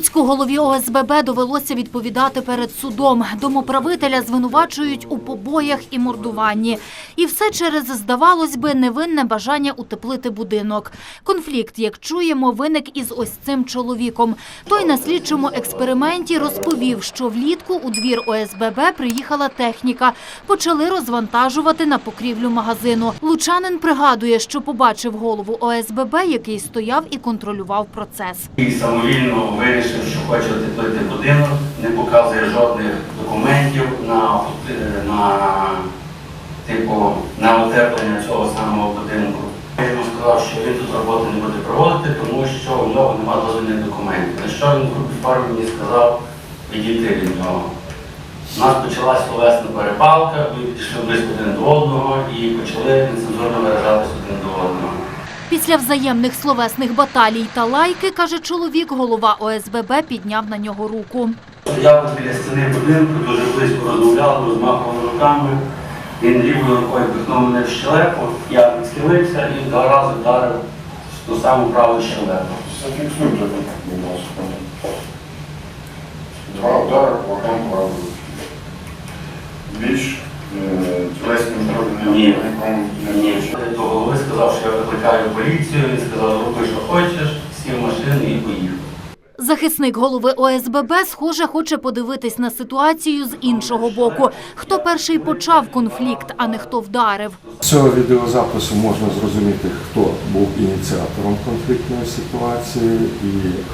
Луцьку голові ОСББ довелося відповідати перед судом. Домоправителя звинувачують у побоях і мордуванні. І все через, здавалось би, невинне бажання утеплити будинок. Конфлікт, як чуємо, виник із ось цим чоловіком. Той на слідчому експерименті розповів, що влітку у двір ОСББ приїхала техніка. Почали розвантажувати на покрівлю магазину. Лучанин пригадує, що побачив голову ОСББ, який стояв і контролював процес. І самовільно вирішив, що хоче отеплити будинок, не показує жодних документів на, е, на, типу, на утеплення цього самого будинку. Я йому сказав, що він тут роботи не буде проводити, тому що у нього немає дозвільних документів. На що він в фармі мені сказав відійти від нього. У нас почалась словесна перепалка, ми підійшли близько один до одного і почали нецензурно виражатися один до одного. Після взаємних словесних баталій та лайки, каже чоловік, голова ОСББ підняв на нього руку. Стояв біля стіни будинку, дуже близько розмовляв, розмахував руками. Він лівою рукою пихнув мене в щелепу, я відсхилився і два рази вдарив ту саму праву щелепу. Зафіксуйте будь ласка. Два удари по правду. Більш е, тілесним Ні. Викликаю поліцію, він сказав, роби, що хочеш, сів в машину і поїхав. Захисник голови ОСББ, схоже, хоче подивитись на ситуацію з іншого боку. Хто перший почав конфлікт, а не хто вдарив. З цього відеозапису можна зрозуміти, хто був ініціатором конфліктної ситуації і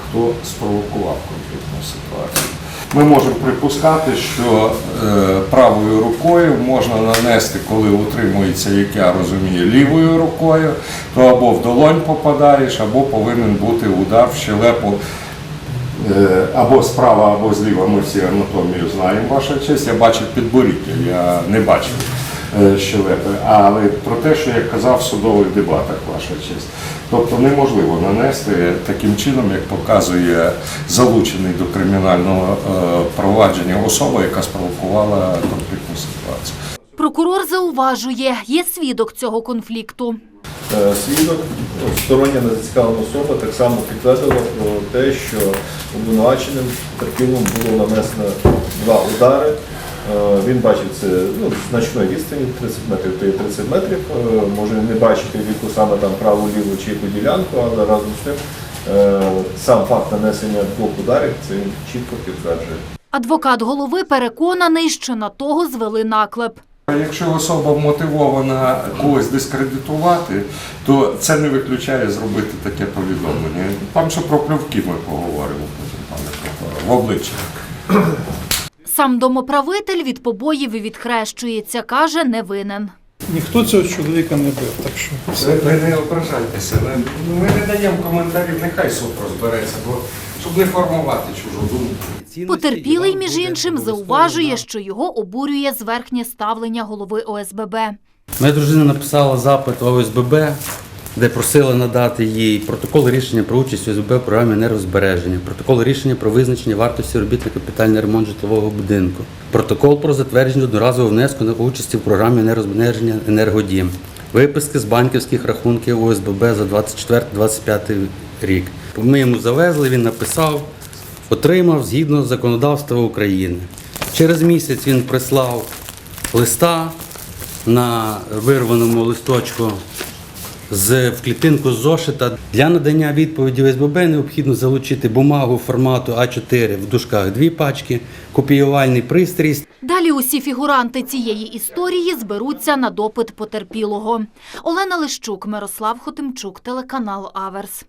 хто спровокував конфліктну ситуацію. Ми можемо припускати, що е, правою рукою можна нанести, коли утримується, як я розумію, лівою рукою, то або в долонь попадаєш, або повинен бути удар в щелепу Е, або справа, або зліва. Ми всі анатомію знаємо, ваша честь. Я бачив підборіддя, я не бачив щелепи. Але про те, що я казав в судових дебатах, ваша честь. Тобто неможливо нанести таким чином, як показує залучений до кримінального е, провадження особа, яка спровокувала конфліктну ситуацію. Прокурор зауважує, є свідок цього конфлікту. Е, Свідок, стороння незацікавлена особа, так само підтвердила про те, що обвинуваченим терпілом було нанесено два удари. Е, Він бачив це ну, значної відстані, 30 метрів, то є 30 метрів. Е, Може не бачити в яку саме там праву, ліву чи яку ділянку, але разом з тим е, сам факт нанесення двох ударів це чітко підтверджує. Адвокат голови переконаний, що на того звели наклеп. Якщо особа мотивована когось дискредитувати, то це не виключає зробити таке повідомлення. Там ще про плювки ми поговоримо потім, пане прокурор, в обличчя. Сам домоправитель від побоїв і відхрещується, каже, не винен. Ніхто цього чоловіка не бив, так що все. Ви не ображайтеся. Ми, ми не даємо коментарів, нехай суд розбереться, бо щоб не формувати чужу думку. Потерпілий, між іншим, зауважує, що його обурює зверхнє ставлення голови ОСББ. Моя дружина написала запит в ОСББ, де просила надати їй протокол рішення про участь ОСББ в програмі енергозбереження, протокол рішення про визначення вартості робіт на капітальний ремонт житлового будинку, протокол про затвердження одноразового внеску на участі в програмі енергозбереження енергодім, виписки з банківських рахунків ОСББ за 24-25 рік. Ми йому завезли, він написав, отримав згідно законодавства України. Через місяць він прислав листа на вирваному листочку з в клітинку зошита. Для надання відповіді СББ необхідно залучити бумагу формату А4 в дужках дві пачки, копіювальний пристрій Далі усі фігуранти цієї історії зберуться на допит потерпілого. Олена Лищук, Мирослав Хотимчук, телеканал Аверс.